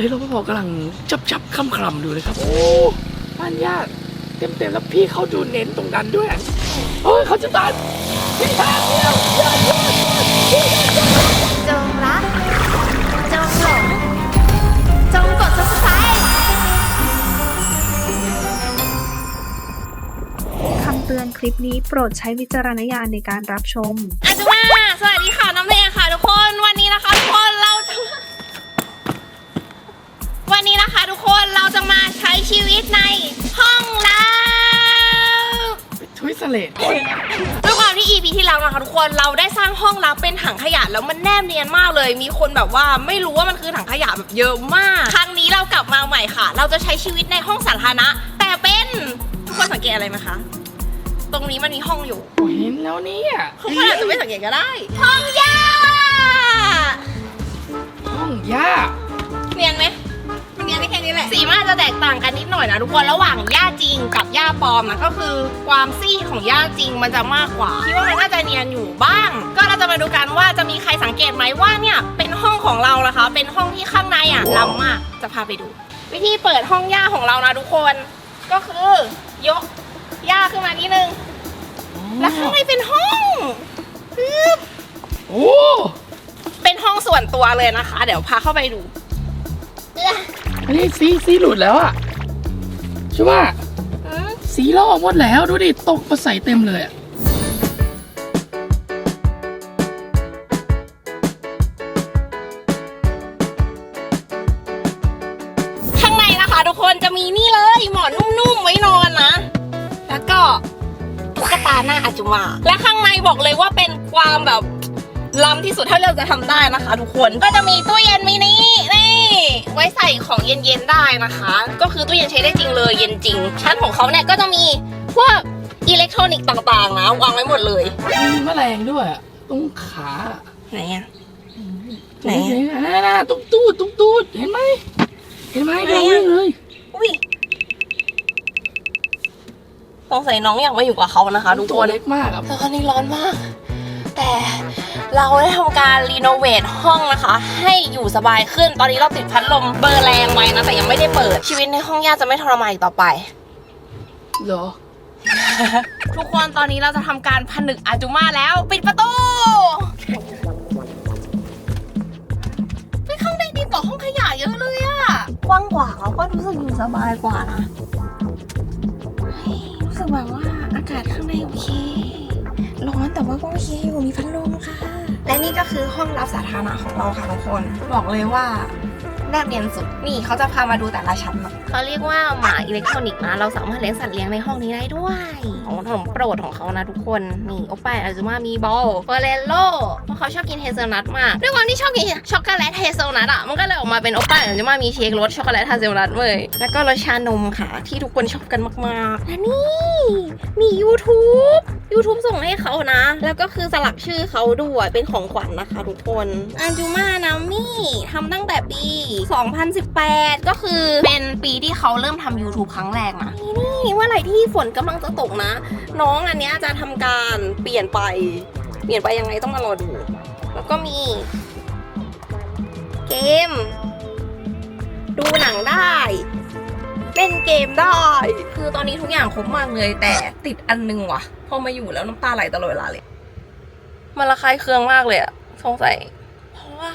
ฮ้ยรปภกำลังจับจับคำคลำดูเลยครับ โอ้บ้านญาติเต็มเต็มๆแล้วพี่เขาดูเน้นตรงนั้นด้วยโอ้ยเขาจะตายพี่ทางเดียวอย่าหยุดจงรัก จงหลง จงกด subscribe คำเตือนคลิปนี้โปรดใช้วิจารณญาณในการรับชมอาจุมาสวัสดีค่ะ น้ำเพลงค่ะทุกคน วันนี้นะคะทุกคนเราจะมา วันนี้นะคะทุกคนเราจะมาใช้ชีวิตในห้องลับทวิสเลตด้วยความที่ EP ที่แล้วนะคะทุกคนเราได้สร้างห้องลับเป็นถังขยะแล้วมันแนบเนียนมากเลย มีคนแบบว่าไม่รู้ว่ามันคือถังขยะแบบเยอะมาก ครั้งนี้เรากลับมาใหม่ค่ะ เราจะใช้ชีวิตในห้องสาธารณะ แต่เป็นทุกคนสังเกตอะไรไหมคะ ตรงนี้มันมีห้องอยู่เห็นแล้วเนี่ยเขาอาจจะไม่สังเกตก็ได้ ห้องยาห้องย่าเนียนไหม มันเนียนได้แค่นี้แหละ สีมันอาจจะแตกต่างกันนิดหน่อยนะทุกคนระหว่างหญ้าจริงกับหญ้าปลอมนะก็คือความซี่ของหญ้าจริงมันจะมากกว่าคิดว่ามันน่าจะเนียนอยู่บ้าง ก็เราจะมาดูกันว่าจะมีใครสังเกตไหมว่าเนี่ยเป็นห้องของเรานะคะ เป็นห้องที่ข้างในอะล้ำมากจะพาไปดู วิธีเปิดห้องหญ้าของเรานะทุกคนก็คือยกหญ้าขึ้นมานิดนึงแล้วข้างในเป็นห้องปึ๊บโอ้เป็นห้องส่วนตัวเลยนะคะ เดี๋ยวพาเข้าไปดู เอื้ออันนี้สีสีหลุดแล้วอะใช่ป่ะสีลอกหมดแล้วดูดิตกมาใส่เต็มเลยอะข้างในนะคะทุกคนจะมีนี่เลยหมอนนุ่มๆไว้นอนนะ แล้วก็ตุ๊กตาหน้าอาจุมา และข้างในบอกเลยว่าเป็นความแบบล้ำที่สุดเท่าที่เราจะทำได้นะคะ ทุกคนก็จะมีตู้เย็นมินินี่ ไว้ใส่ของเย็นๆได้นะคะ ก็คือตู้เย็นใช้ได้จริงเลยเย็นจริง ชั้นของเขาเนี่ยก็จะมีพวกอิเล็กทรอนิกส์ต่างๆนะวางไว้หมดเลยมีแมลงด้วยอะตรงขาไหนอะไหไหนนอะน่ะตุ๊กตูดตุ๊กตูดเห็นไหมเห็นไหมไหนเดี๋ยวอะวิ่งเลยอุ้ยสงสัยน้องอยากมาอยู่กับเขานะคะทุกตัควนเล็กมากอะแต่ตอนนี้ร้อนมาก แต่ เราได้ทำการรีโนเวทห้องนะคะ ให้อยู่สบายขึ้น ตอนนี้เราติดพัดลมเบอร์แรงไว้นะ แต่ยังไม่ได้เปิด ชีวิตในห้องญาติจะไม่ทรมานอีกต่อไปเหรอ ทุกคนตอนนี้เราจะทำการผนึกอาจุมาแล้ว ปิดประตูไปข้างในดีกว่าห้องขยะเยอะเลยอะกว้างกว่าเราก็รู้สึกอยู่สบายกว่านะเฮ้ยรู้สึกแบบว่าอากาศข้างในโอเคร้อน แต่ว่าก็โอเคอยู่มีพัดลมค่ะ และนี่ก็คือห้องรับสาธารณะของเราค่ะทุกคน บอกเลยว่าแนบเนียนสุด นี่เขาจะพามาดูแต่ละชั้นเนอะเขาเรียกว่าหมาอิเล็กทรอนิกส์นะเราสามารถเลี้ยงสัตว์เลี้ยงในห้องนี้ได้ด้วย ของขนมโปรดของเขานะทุกคน นี่โอป้าอาจจะมามีบอลเฟรเรโลเพราะเขาชอบกินเฮเซลนัทมากด้วยความที่ชอบกินช็อกโกแลตเฮเซลนัทอะมันก็เลยออกมาเป็นโอป้าอาจจะมามีเค้กรสช็อกโกแลตเฮเซลนัทเลยแล้วก็รสชานมค่ะ ที่ทุกคนชอบกันมากๆและนี่มี YouTube YouTube ส่งให้เขานะ แล้วก็คือสลักชื่อเขาด้วยเป็นของขวัญนะคะทุกคนอันจูมานามี่ทำตั้งแต่ปี 2018 ก็คือเป็นปีที่เขาเริ่มทำ YouTube ครั้งแรกนะนี่เมื่อไรที่ฝนกำลังจะตกนะน้องอันเนี้ยจะทำการเปลี่ยนไป เปลี่ยนไปยังไงต้องมารอดู แล้วก็มี เกม ดูหนังได้เล่นเกมได้ คือตอนนี้ทุกอย่างครบมากเลย แต่ติดอันนึงว่ะ พอมาอยู่แล้วน้ำตาไหลตลอดเวลาเลย มันระคายเคืองมากเลยอะสงสัย เพราะว่า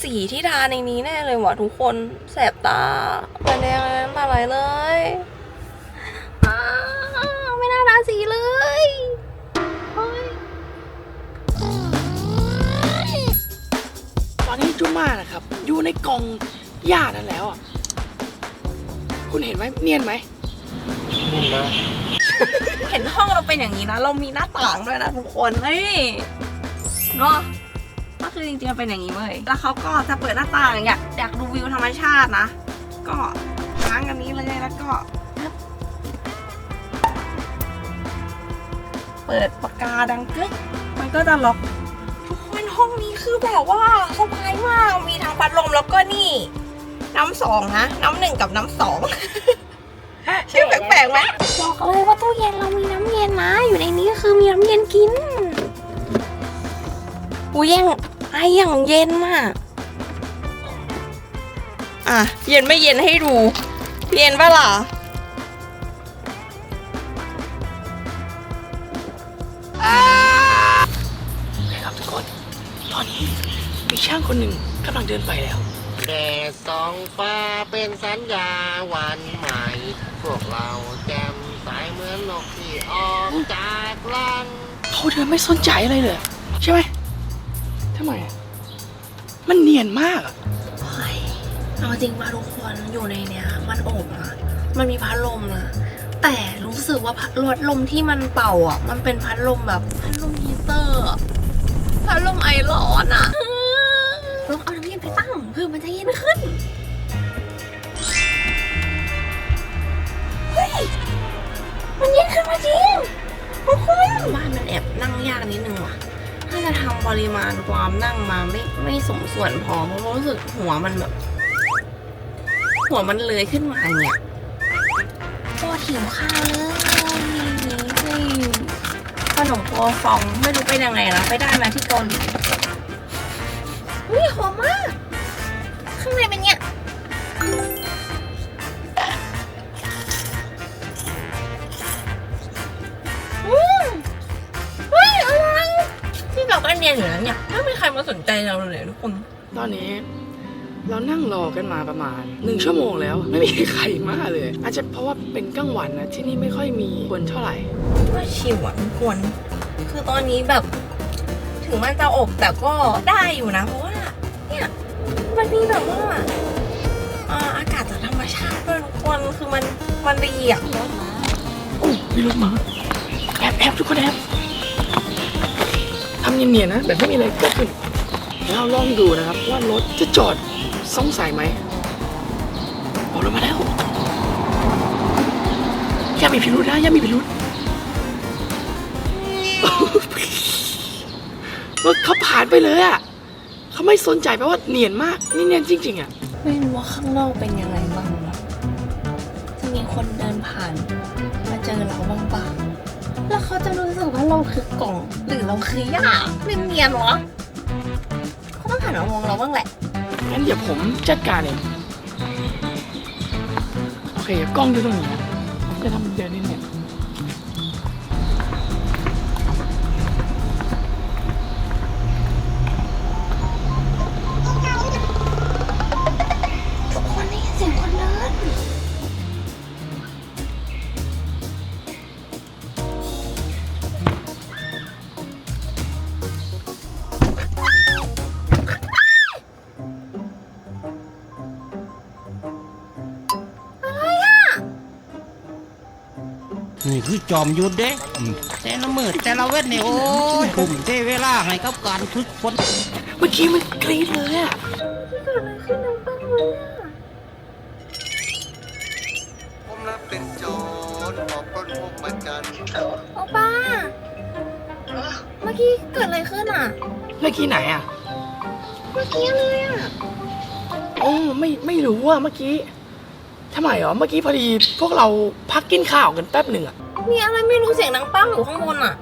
สีที่ทาในนี้แน่เลยว่ะทุกคน แสบตาเป็นแดงเลยน้ำตาไหลเลยอ้าว ไม่น่าทาสีเลยโอ๊ยตอนนี้จุม่านะครับ อยู่ในกล่องหญ้านั่นแล้วอะ คุณเห็นไหมเนียนไหม เห็นห้องเราเป็นอย่างนี้นะ เรามีหน้าต่างด้วยนะทุกคนเฮ้ยเนาะก็คือจริงๆมันเป็นอย่างนี้เว้ย แล้วเขาก็จะเปิดหน้าต่างอยากอยากดูวิวธรรมชาตินะ ก็ค้างอันนี้เลยแล้วก็ เปิดปากกาดังกึ๊กมันก็จะล็อกทุกคนห้องนี้คือแบบว่าสบายมากมีทั้งพัดลมแล้วก็นี่ น้ำสองนะ น้ำหนึ่งกับน้ำสองชื่อแปลกๆไหมบอกเลยว่าตู้เย็นเรามีน้ำเย็นนะ อยู่ในนี้คือมีน้ำเย็นกินอุ้ยยังไออย่างเย็นมากอะ เย็นไม่เย็นให้ดู เย็นปะล่ะ นะครับทุกคน ตอนนี้มีช่างคนหนึ่งกำลังเดินไปแล้วแดดส่องฟ้าเป็นสัญญาวันใหม่ พวกเราแจ่มใสเหมือนนกที่ออกจากรัง เขาเดินไม่สนใจอะไรเลย ใช่ไหมทำไมอะมันเนียนมากอะเฮ้ยเอาจริงป่ะทุกคนอยู่ในเนี้ย มันอบอะมันมีพัดลมนะ แต่รู้สึกว่าพัดลมลมที่มันเป่าอะ มันเป็นพัดลมแบบพัดลมฮีเตอร์อะพัดลมไอร้อนอะลองเอาน้ำเย็นไปตั้งเพื่อมันจะเย็นขึ้นเฮ้ยมันเย็นขึ้นมาจริงทุกคนบ้านมันแอบนั่งยากนิดนึงว่ะถ้าจะทำปริมาณความนั่งมาไม่ไม่สมส่วนพอเพราะว่ารู้สึกหัวมันแบบ หัวมันเลยขึ้นมาเนี่ย โคตรหิวข้าวเลยนี่ขนมโปรฟองไม่รู้ไปยังไงนะไปได้มาที่เกาหลีอุ้ยหอมมากข้างในเป็นเนี้ยอืมเฮ้ยอะไรที่เราก็เรียนอยู่แล้วเนี่ยไม่มีใครมาสนใจเราเลยทุกคนตอนนี้ เรานั่งรอกันมาประมาณหนึ่งชั่วโมงแล้วไม่มีใครมาเลย อาจจะเพราะว่าเป็นกลางวันนะที่นี่ไม่ค่อยมีคนเท่าไหร่ก็ชิวอะทุกคนคือตอนนี้แบบ ถึงมันจะอบแต่ก็ได้อยู่นะ เพราะว่าเนี่ยมันมีแบบว่าอ่าอากาศจากธรรมชาติด้วยทุกคนคือมันมันดีอะโอ้มีรถมาแอบแอบทุกคนแอบทำเนียนๆนะแบบไม่มีอะไรเกิดขึ้นแล้วเราลองดูนะครับว่ารถจะจอด สงสัยไหมโอ้รถมาแล้วอย่ามีพิรุธนะอย่ามีพิรุธรถเขาผ่านไปเลยอะเขาไม่สนใจแปลว่าเนียนมาก นี่เนียนจริง ๆ อะ ไม่รู้ว่าข้างนอกเป็นยังไงบ้างนะจะมีคนเดินผ่าน มาเจอเราบ้างปะแล้วเขาจะรู้สึกว่าเราคือกล่อง หรือเราคือหญ้าเนียนๆวะเขาต้องผ่านมามองเราบ้างแหละ งั้นเดี๋ยวผมจัดการเอง โอเคกล้องดูตรงนี้นะผมจะทำเดินนิดเนี่ย คือจอมยุทธเด้อืมแต่ละมืดแต่ละเวทเนี่โอ้ยผมเทเวลาให้กับการฝึกฝนเมื่อกี้มันกรี๊ดเลยอะเกิดอะไรขึ้นับเป็นโจรออกปล้นพวกมาจันทร์โอป้า เมื่อกี้เกิดอะไรขึ้นอะ เมื่อกี้ไหนอะเมื่อกี้เลยอะโอ้ไม่ไม่รู้อะเมื่อกี้ทำไมหรอเมื่อกี้พอดีพวกเราพักกินข้าวกันแป๊บหนึ่งอะ มีอะไรไม่รู้เสียงดังปั้งอยู่ข้างบนอะ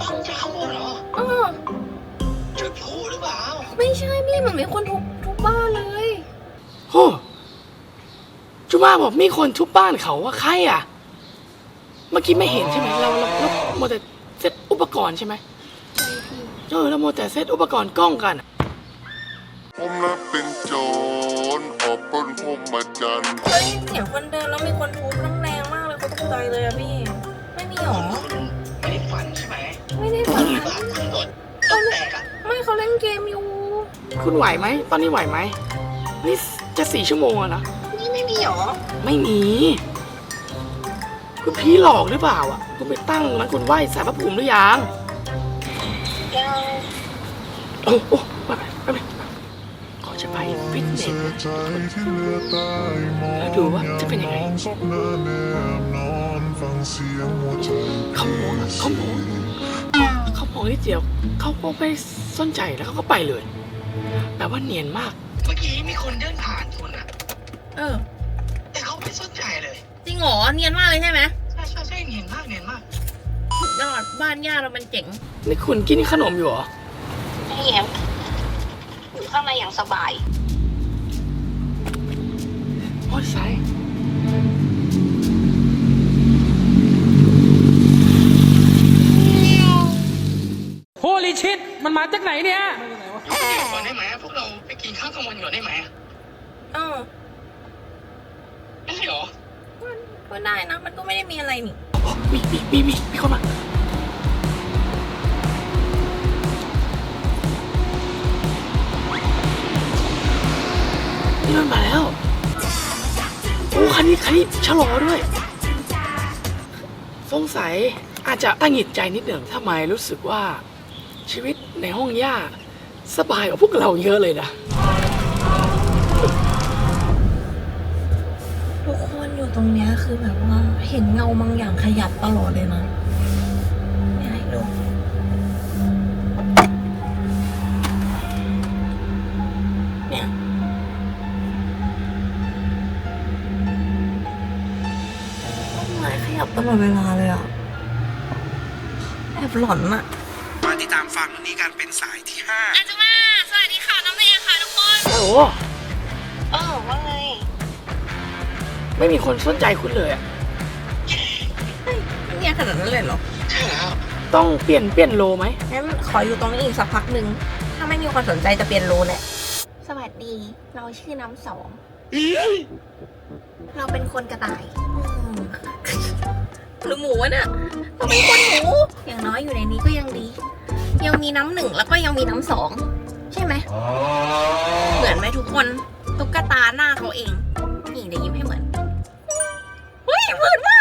ปังจากข้างบนเหรอเออจุดพลุหรือเปล่าไม่ใช่พี่เหมือนมีคนทุบทุบบ้านเลย โอ้จุมาบอกมีคนทุบบ้านเขาว่าใครอะเมื่อกี้ไม่เห็นใช่ไหมเราเราเราโมวแต่เซตอุปกรณ์ใช่ไหมเออเราโมวแต่เซตอุปกรณ์กล้องกันอะผมนับเป็นโจรออกปล้นพวกมาจันทร์เฮ้ยเสียงคนเดินแล้วมีคนทุบแรงๆมากเลย เขาตกใจเลยอะพี่ ไม่มีหรอไม่ได้ฝันใช่ไหมไม่ได้ฝันบ้านคือรถเขาเล่นไม่เขาเล่นเกมอยู่คุณไหวไหม ตอนนี้ไหวไหมนี่จะสี่ชั่วโมงแล้วนะนี่ไม่มีหรอ ไม่มีคุณพี่หลอกหรือเปล่าอะคุณไปตั้งนั้นคุณไหว้สารพระภูมิหรือยังยังโอ้โอ้ไปไปไปไปขอ จะไปฟิตเนสนะใจที่เหลือใต้หมอนแล้วดูว่าจะเป็นยังไงซบหน้าแนบนอนฟังเสียงหัวใจเขาโมงอะเขาโมงเขาโมงนิดเดียวเขาก็ไม่สนใจแล้วเขาก็ไปเลยแบบว่าเนียนมาก เมื่อกี้มีคนเดินผ่านคุณอะเออ แต่เขาไม่สนใจเลย จริงเหรอเนียนมากเลยใช่ไหมใช่ใช่ใช่เนียนมากเนียนมากสุดยอดบ้านย่าเรามันเจ๋งนี่คุณกินขนมอยู่เหรอใช่แล้ว อยู่ข้างในอย่างสบายอเตอร์ไซค์โฮลิชิต มันมาจากไหนเนี่ย ก่อนได้ไหมพวกเราไปกินข้าวกลางวันก่อนได้ไหมเออได้เหรอก็ได้นะ มันก็ไม่ได้มีอะไรนี่ มีมีมีมีมีคนมา นี่มันมาแล้ว โอ้คันนี้คันนี้ชะลอด้วย สงสัยอาจจะตั้งหงิดใจนิดหนึ่งทำไมรู้สึกว่าชีวิตในห้องย่าสบายกว่าพวกเราเยอะเลยนะทุกคนอยู่ตรงเนี้ยคือแบบว่าเห็นเงาบางอย่างขยับตลอดเลยนะ ตลอดเวลาเลยอะแอบหลอนอะมาติดตามฟังนี้กันเป็นสายที่ห้าอาจุมาสวัสดีค่ะน้องเมย์ค่ะทุกคนโอ้โหเออว่าไงไม่มีคนสนใจคุณเลยอะเนี่ยขนาดนั้นเลยเหรอต้องเปลี่ยนเปลี่ยนโลไหมงั้นขออยู่ตรงนี้อีกสักพักหนึ่งถ้าไม่มีคนสนใจจะเปลี่ยนรูแหละ สวัสดี เราชื่อน้ำสอง เราเป็นคนกระต่ายอืม หรือหมูวะเนี่ยเราเป็นคนหมู อย่างน้อยอยู่ในนี้ก็ยังดี ยังมีน้ำหนึ่งแล้วก็ยังมีน้ำสองใช่ไหม เหมือนไหมทุกคนตุ๊กตาหน้าเขาเอง นี่เดี๋ยวยิ้มให้เหมือนเฮ้ยเหมือนว่ะ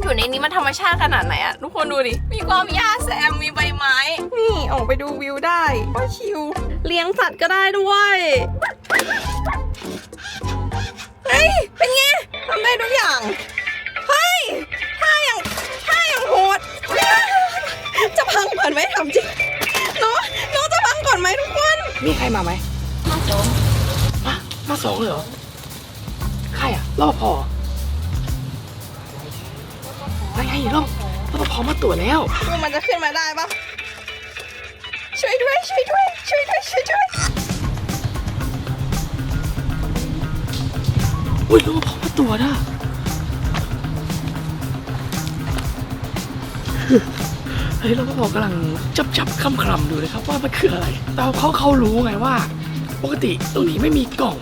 อยู่ในนี้มันธรรมชาติขนาดไหนอะทุกคนดูดิ มีความหญ้าแซม มีใบไม้ นี่ออกไปดูวิวได้ว่าชิว เลี้ยงสัตว์ก็ได้ด้วย เฮ้ย เป็นไงทำได้ทุกอย่าง ท่าอย่างท่าอย่างโหด จะพังก่อนไหมถามจริงน้องน้องจะพังก่อนไหมทุกคน มีใครมาไหมมาสองมามาสองเลยเหรอ ใครอะรอพอไม่ไงรอบรอพอมาตรวจแล้วดูมันจะขึ้นมาได้ปะช่วยด้วย ช่วยด้วย ช่วยด้วย ช่วยด้วยอุ้ยรอพอมาตรวจอะ เฮ้ยเรอพอกกำลังจับจับคำคำดูเลยครับว่ามันคืออะไรแต่เขาเขารู้ไงว่า ปกติตรงนี้ไม่มีกล่อง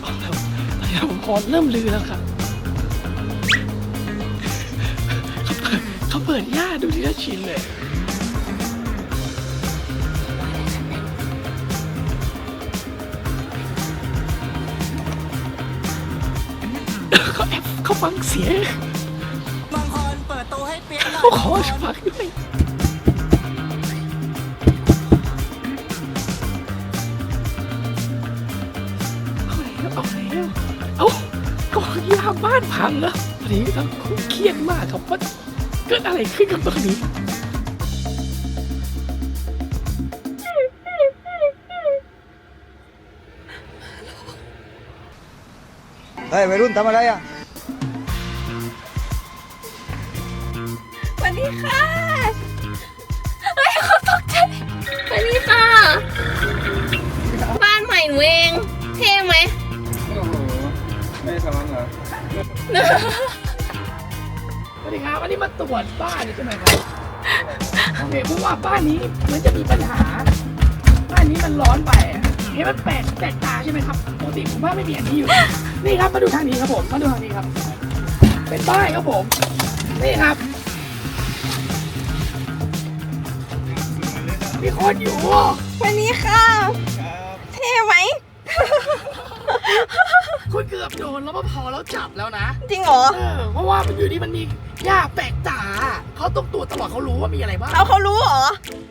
เอาแล้วตอนนี้ผมพอเริ่มลือแล้วครับเขาเปิดเขาเปิดหญ้าดูทีละชิ้นเลยเขาแอบเขาฟังเสียง ตัวให้เปียกหน่อยเขาขอฟังด้วยเอาแล้วเอาแล้วเอาก็ยาบ้านพังแล้วตอนนี้ทั้งคู่เครียดมากครับว่าเกิดอะไรขึ้นกับตรงนี้เฮ้ยวัยรุ่นทำอะไรอะ ว่าบ้านนี้เหมือนจะมีปัญหา บ้านนี้มันร้อนไปอะเห็นมันแปลกแปลกตาใช่ไหมครับปกติผมว่าไม่มีอันนี้อยู่ นี่ครับมาดูทางนี้ครับผมมาดูทางนี้ครับ เป็นป้ายครับผม นี่ครับ มีคนอยู่สวัสดีค่ะ เท่ไหม คุณเกือบโดนแล้วพอแล้วจับแล้วนะจริงเหรอ เออเพราะว่ามันอยู่ดีมันมีหญ้าแปลกตาเขาต้องตรวจตลอดเขารู้ว่ามีอะไรบ้างเอาเขารู้เหรอ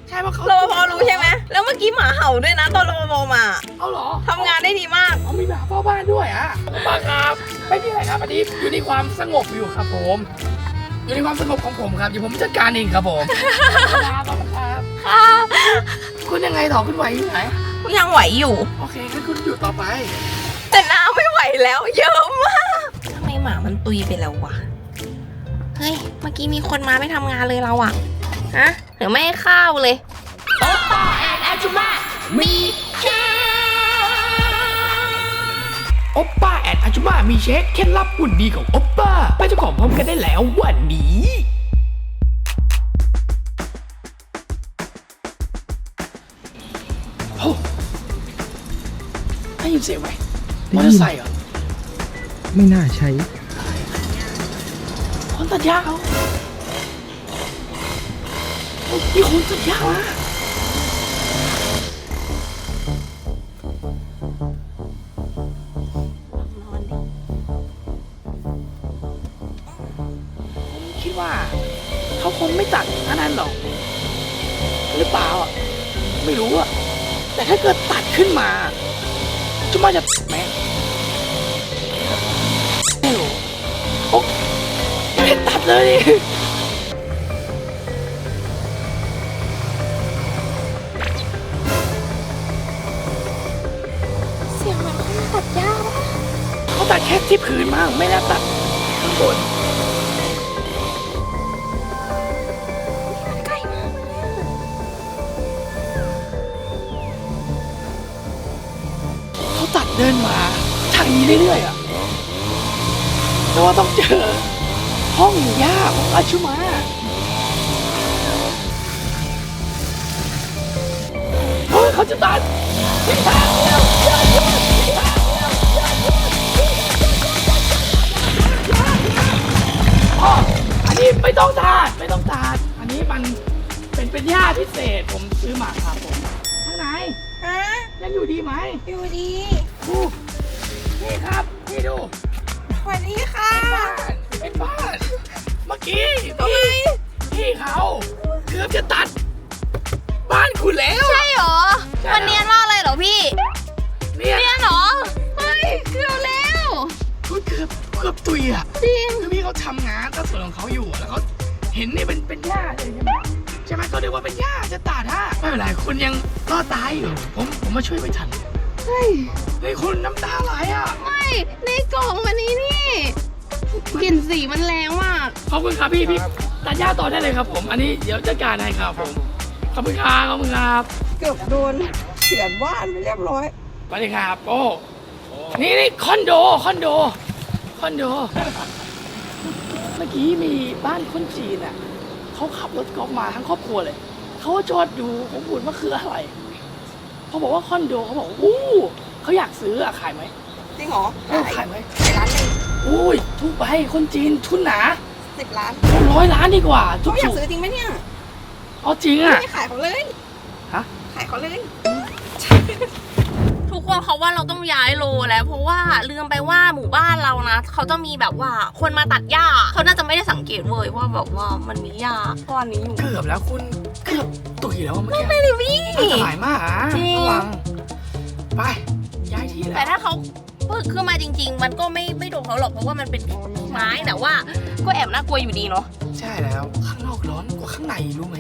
ใช่ว่าเขารปภรู้ใช่ไหมแล้วเมื่อกี้หมาเห่าด้วยนะตอนรปภมาเอาเหรอทำงานได้ดีมาก เอามีหมาเฝ้าบ้านด้วยอะป้าครับไม่มีอะไรครับอันนี้อยู่ในความสงบอยู่ครับผม อยู่ในความสงบของผมครับเดี๋ยวผมจัดการเองครับผมครับครับ ค่ะคุณยังไงต่อคุณไหวอยู่ไหนยังไหวอยู่ โอเคงั้นคุณอยู่ต่อไป แต่น้ำไม่ไหวแล้วเยอะมากทำไมหมามันตุยไปแล้ววะ เฮ้ย เมื่อกี้มีคนมาไม่ทำงานเลยเราอะฮะหรือไม่ให้ข้าวเลย โอปอแอนอาจุมามีแชอปป้าแอนอาจุมามีเช็คเคล็ดลับหุ่นดีของอปป้าไปเจ้าของพร้อมกันได้แล้ววันนี้โอ้ได้ยินเสียงไหม มอเตอร์ไซค์เหรอไม่น่าใช้ คนตัดหญ้าเขาโอ้มีคนตัดหญ้ามาผมคิดว่า เขาคงไม่ตัดอันนั้นหรอก หรือเปล่าอะ ไม่รู้อะ แต่ถ้าเกิดตัดขึ้นมาจะมาจะไหมไม่ ไม่ได้ตัดเลยเสียงเหมือนคนตัดหญ้าปะเขาตัดแค่ที่พื้นมากไม่ได้ตัดข้างบนมันใกล้มากเขาตัดเดินมาทางนี้เรื่อยๆอะแต่ว่าต้องเจอ ห้องหญ้าของอาชุมาเฮ้ยเขาจะตัดไม่ตัดแล้วอย่าหยุดไม่ตัดแล้วอย่าหยุดอ๋ออันนี้ไม่ต้องตัดไม่ต้องตัดอันนี้มันเป็นเป็นหญ้าพิเศษผมซื้อมาครับผมข้างในฮะยังอยู่ดีไหมอยู่ดีดูนี่ครับนี่ดูสวัสดีค่ะ เป็นบ้านเมื่อกี้พี่พี่เขาเกือบจะตัด บ้านคุณแล้ว ใช่เหรอ ใช่มันเนียนมากเลยเหรอพี่ เนี่ยเนียนเหรอ เฮ้ยเกือบแล้วคุณเกือบเกือบตุยอะจริง คือพี่เขาทำงานก็ส่วนของเขาอยู่แล้วเขาเห็นนี่เป็นเป็นหญ้าเลยใช่ไหมใช่ไหมก็เรียกว่าเป็นหญ้าจะตัดฮะไม่เป็นไรคุณยังรอดตายอยู่ ผมผมมาช่วยไม่ทันเฮ้ย เฮ้ยคุณน้ำตาไหลอะ ไม่ ในกล่องมันนี้นี่ กลิ่นสีมันแรงมาก ขอบคุณครับพี่พี่ตัดหญ้าต่อได้เลยครับ ผม อันนี้เดี๋ยวจัดการให้ครับผม ขอบคุณครับขอบคุณครับเกือบโดนเฉือนบ้านไปเรียบร้อยสวัสดีครับโอ้นี่นี่คอนโดคอนโดคอนโด เมื่อกี้มีบ้านคนจีนอะเขาขับรถกอล์ฟมาทั้งครอบครัวเลยเขาก็จอดดูผมพูดว่าคืออะไรเขาบอกว่าคอนโดเขาบอกอู้เขาอยากซื้ออะขายไหมจริงเหรอเออขายไหมขายร้านหนึ่ง อุ้ยทุกไปคนจีนทุนหนาสิบล้านร้อยล้านดีกว่าทุกเขาอยากสุดซื้อจริงไหมเนี่ยเอาจริงอะ ไม่ขายเขาเลยฮะ ขายเขาเลย ทุกคนเขาว่าเราต้องย้ายโลแล้ว เพราะว่าลืมไปว่าหมู่บ้านเรานะเขาจะมีแบบว่าคนมาตัดหญ้าเขาน่าจะไม่ได้สังเกตเว้ยว่าแบบว่ามันมีหญ้าก้อนนี้อยู่เกือบแล้วคุณเกือบตุยแล้วอะเมื่อกี้ไม่เลยพี่อันตรายมากอะจริง ระวังไปย้ายที่แต่แล้วถ้าเขา เพิ่งขึ้นมาจริง ๆ มันก็ไม่ไม่โดนเขาหรอกเพราะว่ามันเป็นไม้แต่ว่า ก็แอบน่ากลัวอยู่ดีเนาะใช่แล้ว ข้างนอกร้อนกว่าข้างในรู้ไหม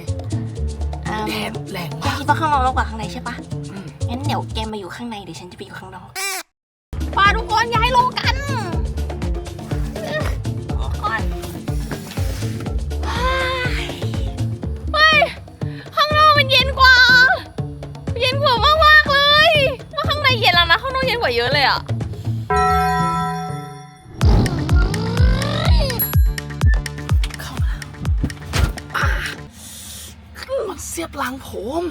อ่าแดดแรงแกมากคิดว่าข้างนอกร้อนกว่าข้างในใช่ปะอืมงั้นเดี๋ยวแกมาอยู่ข้างในเดี๋ยวฉันจะไปอยู่ข้างนอกปาทุกคนย้ายโลกันทุกคนเฮ้ยข้างนอกมันเย็นกว่า เย็นกว่ามากมากๆเลยว่าข้างในเย็นแล้วนะข้างนอกเย็นกว่าเยอะเลยอะ สียบหลังผม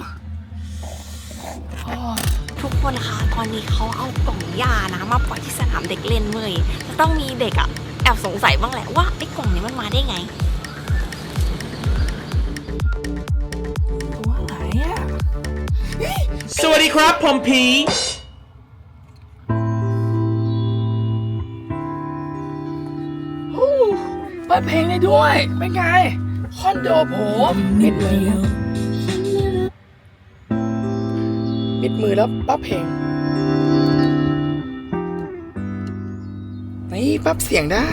โอ้ยทุกคนคะตอนนี้เขาเอากล่องยานะมาปล่อยที่สนามเด็กเล่นเว้ยจะต้องมีเด็กอะแอบสงสัยบ้างแหละว่าไอ้กล่องนี้มันมาได้ไงตัวไหนอะสวัสดีครับผมผีโอ้เปิดเพลงได้ด้วย เป็นไง คอนโดผมปิดมือ ปิดมือแล้วปั๊บเพลงนี่ปั๊บเสียงได้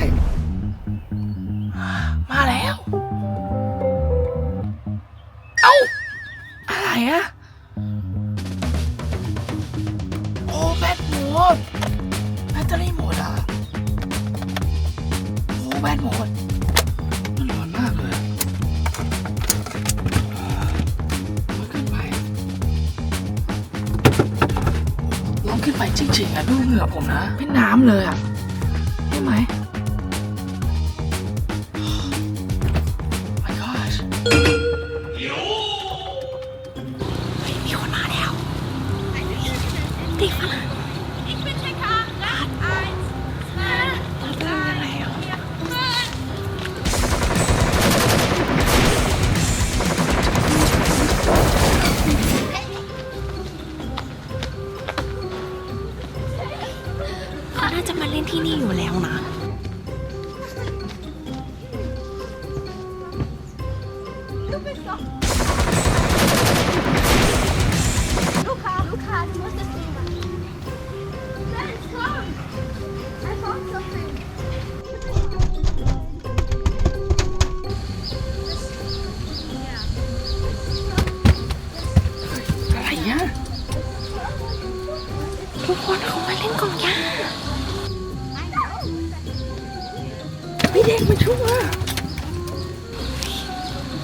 ไม่เด็กมันชั่ว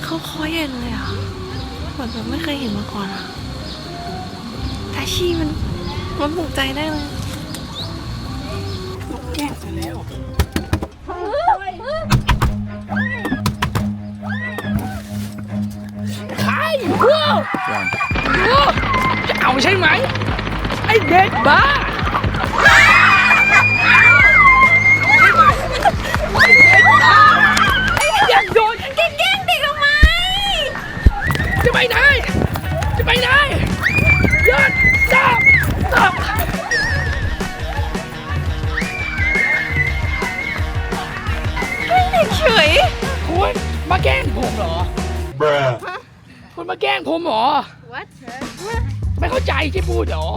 เขาคอยใหญ่เลยอะเหมือนแบบไม่เคยเห็นมาก่อนอะแต่ชีมันมันปลุกใจได้เลยต้องแกล้งซะแล้ว ใครว้าวว้าวจะเอาใช่ไหม ไอ้เด็กบ้า ไปไหนหยอดสอบสอบเฉยคุณมาแกล้งผมเหรอ Bruh. คุณมาแกล้งผมเหรอ What ไม่เข้าใจที่พูดเหรอ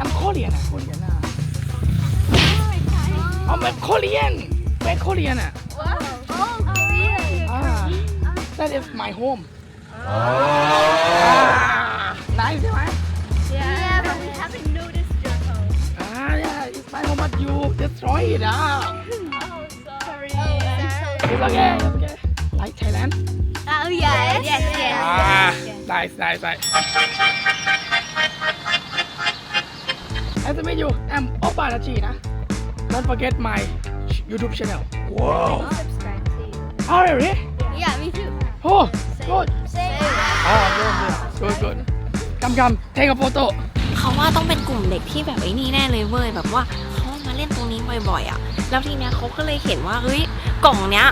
I'm Korean อะ Korean อะเอาแบบ Korean เป็น Korean อะอ่า That is my home อ่า nice ใช่ไหม Yeah but we haven't noticed your home อ่า yeah it's my home but you destroy it อ่ะ sorry It's okay it's okay like Thailand Oh yes yes yes อ่า nice nice nice Nice to meet you I'm Oppa Nachi นะ Don't forget my YouTube channel Wow subscribe too Oh really Yeah me too Oh good Same Ah good good good กำกำ take a photo เขาว่าต้องเป็นกลุ่มเด็กที่แบบไอ้นี่แน่เลยเว้ยแบบว่าเขามาเล่นตรงนี้บ่อยๆอะ แล้วทีเนี้ยเขาก็เลยเห็นว่าเฮ้ยกล่องเนี้ย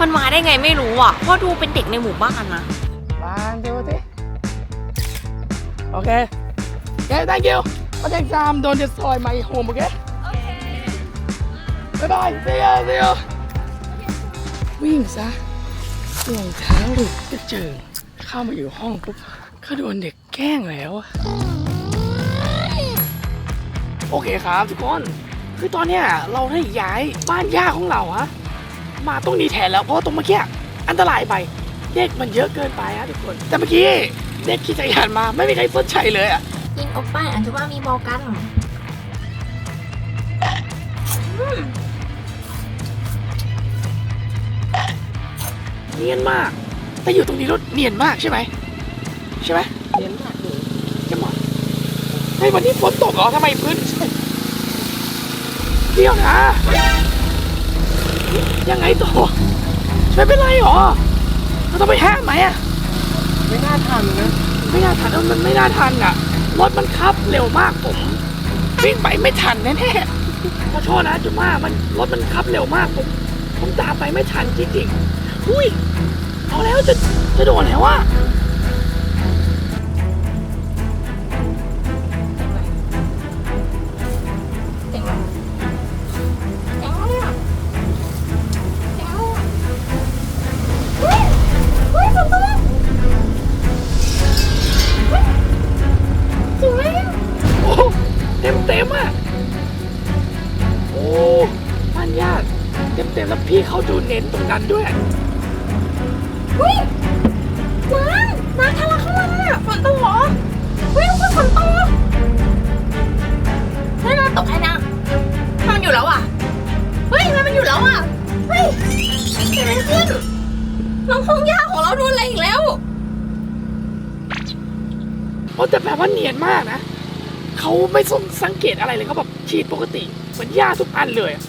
มันมาได้ไงไม่รู้อะเพราะดูเป็นเด็กในหมู่บ้านนะ One two three Okay Okay thank you But next time don't destroy my home okay Bye bye see you see you วิ่งซะรองเท้าหลุดกระเจิง เข้ามาอยู่ห้องปุ๊บก็โดนเด็กแกล้งแล้วอะโอเคครับทุกคน คือตอนเนี้ยเราได้ย้ายบ้านย่าของเราอะมาตรงนี้แทนแล้วเพราะว่าตรงเมื่อกี้อันตรายไป เด็กมันเยอะเกินไปฮะทุกคน แต่เมื่อกี้เด็กขี่จักรยานมาไม่มีใครสนใจเลยอะกินอบป้านอันจะว่ามีบอกกันเนียนมาก แต่อยู่ตรงนี้รถเนียนมากใช่ไหมใช่ไหมเรียนมากเลยจะหมดเฮ้ยวันนี้ฝนตกเหรอทำไมพื้นเดี๋ยวนะยังไงต่อไม่เป็นไรหรอเราต้องไปห้ามไหมอะไม่น่าทันนะไม่น่าทันเออมันไม่น่าทันอะรถมันขับเร็วมากผมวิ่งไปไม่ทันแน่ๆขอโทษนะจุม่ามันรถมันขับเร็วมากผมผมตามไปไม่ทันจริงๆอุ้ย เอาแล้วจะจะโดนแล้วอะโอ้เต็มเต็มๆอะโอ้บ้านญาติเต็มเต็มๆแล้วพี่เขาดูเน้นตรงนั้นด้วย น้ำทะลักเข้ามางอะฝนตกเหรอเฮ้ยฝนตกเฮ้ยน้ำตกไอ้นะทำไมมันอยู่แล้วอะเฮ้ยทำไมมันอยู่แล้วอะเฮ้ยเกิดอะไรขึ้นน้องพงยาของเราโดนอะไรอีกแล้วโอ้แต่แปลว่าเนียนมากนะเขาไม่สนสังเกตอะไรเลยเขาแบบฉีดปกติเหมือนหญ้าทุกอันเลยอะ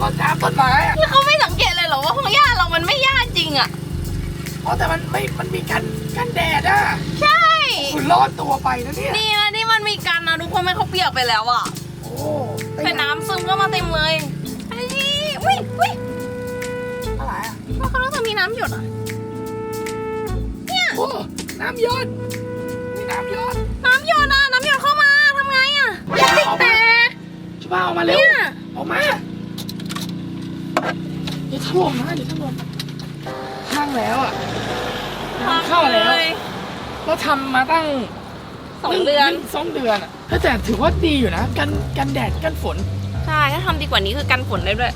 ก็ตามต้นไม้อะแล้วเขาไม่สังเกตเลยเหรอว่าห้องย่าเรามันไม่ย่าจริงอะอ๋อแต่มันไม่ มันมีกันกันแดดอะใช่ คุณรอดตัวไปนะเนี่ย นี่นะนี่มันมีกันนะทุกคนไม่เขาเปียกไปแล้วอะ โอ้เป็นน้ำซึมก็มาเต็มเลยไอ้อุ้ยอุ้ยอะไรอะแล้วเขาต้องจะมีน้ำหยดอะโอ้น้ำหยดมีน้ำหยดน้ำหยดอะน้ำหยดเข้ามาทำไงอะอย่าติดแตกช่วยป้าออกมาเร็วเนี่ย ออกมาเดี๋ยวถล่มนะเดี๋ยวถล่มข้างแล้วอะน้ำเข้าแล้วยเราทำมาตั้งสองเดือนสองเดือนอะแต่ถือว่าดีอยู่นะ กันกันแดดกันฝน ใช่ถ้าทำดีกว่านี้คือกันฝนได้ด้วย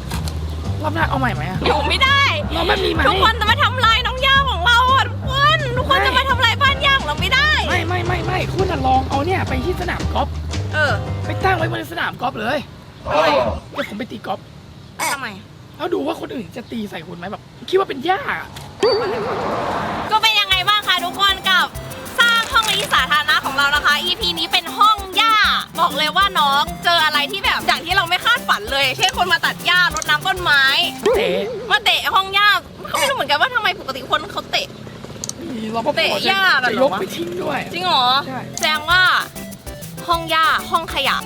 รอบหน้าเอาใหม่ไหมอะอยู่ไม่ได้ เราไม่มีไหมทุกคนจะมาทำลายน้องย่าของเราอะทุกคนทุกคนจะมาทำลายบ้านย่าของเราไม่ได้ ไม่ไม่ไม่ไม่คุณน่ะลองเอาเนี่ยไปที่สนามกอล์ฟเออ ไปตั้งไว้บนสนามกอล์ฟเลยเดี๋ยวผมไปตีกอล์ฟทำไม แล้วดูว่าคนอื่นจะตีใส่คุณไหมแบบคิดว่าเป็นหญ้าอะก็เป็นยังไงบ้างคะทุกคนกับสร้างห้องเรียนสาธารณะของเรานะคะ EP นี้เป็นห้องหญ้า บอกเลยว่าน้องเจออะไรที่แบบอย่างที่เราไม่คาดฝันเลย เช่นคนมาตัดหญ้ารดน้ำต้นไม้ เตะมาเตะห้องหญ้าเขาไม่รู้เหมือนกันว่าทำไมปกติคนเขาเตะ มีรปภเตะหญ้ากันจะเหรยอกวะ ไปทิ้งด้วย จริงเหรอใช่ แสดงว่าห้องหญ้าห้องขยะ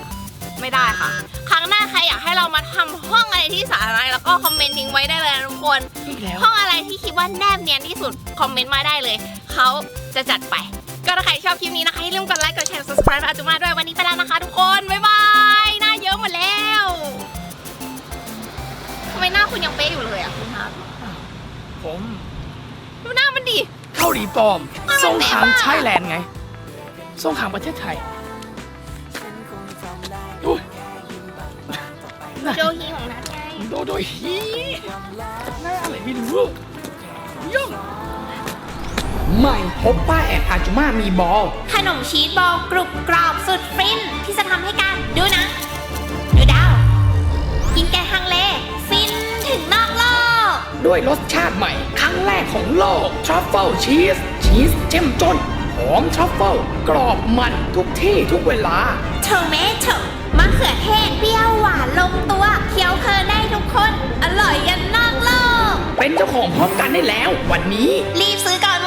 ไม่ได้ค่ะ ครั้งหน้าใครอยากให้เรามาทำห้องอะไรที่สาธารณะแล้วก็คอมเมนต์ทิ้งไว้ได้เลยนะทุกคน อีกแล้ว ห้องอะไรที่คิดว่าแนบเนียนที่สุด คอมเมนต์มาได้เลย เขาจะจัดไป ก็ถ้าใครชอบคลิปนี้นะคะอย่าลืมกดไลค์กดแชร์ subscribe อาจุมาด้วยวันนี้ไปแล้วนะคะทุกคน บ๊ายบายหน้าเยอะหมดแล้วทำไมหน้าคุณยังเป๊ะอยู่เลยอะคุณครับผมดูหน้ามันดิ เกาหลีปลอม สงครามไทยแลนด์ไง สงครามประเทศไทยอุ้ย โจฮีของนัทไงโดโดฮีหน้าอะไรไม่รู้ย่องใหม่พบป้าแอนอาจุมามีบอลขนมชีสบอลกรุบกรอบสุดฟินที่จะทำให้การดูหนะ ดูดาว กินแกงฮังเล ฟินถึงนอกโลก ด้วยรสชาติใหม่ ครั้งแรกของโลกทรัฟเฟิลชีสชีสเจ้มจนหอมทรัฟเฟิลกรอบมันทุกที่ทุกเวลาโทเมโตมะเขือเทศเปรี้ยว ลงตัวเคี้ยวเพลินได้ทุกคน อร่อยยันนอกโลก เป็นเจ้าของพร้อมกันได้แล้ว วันนี้ รีบซื้อก่อน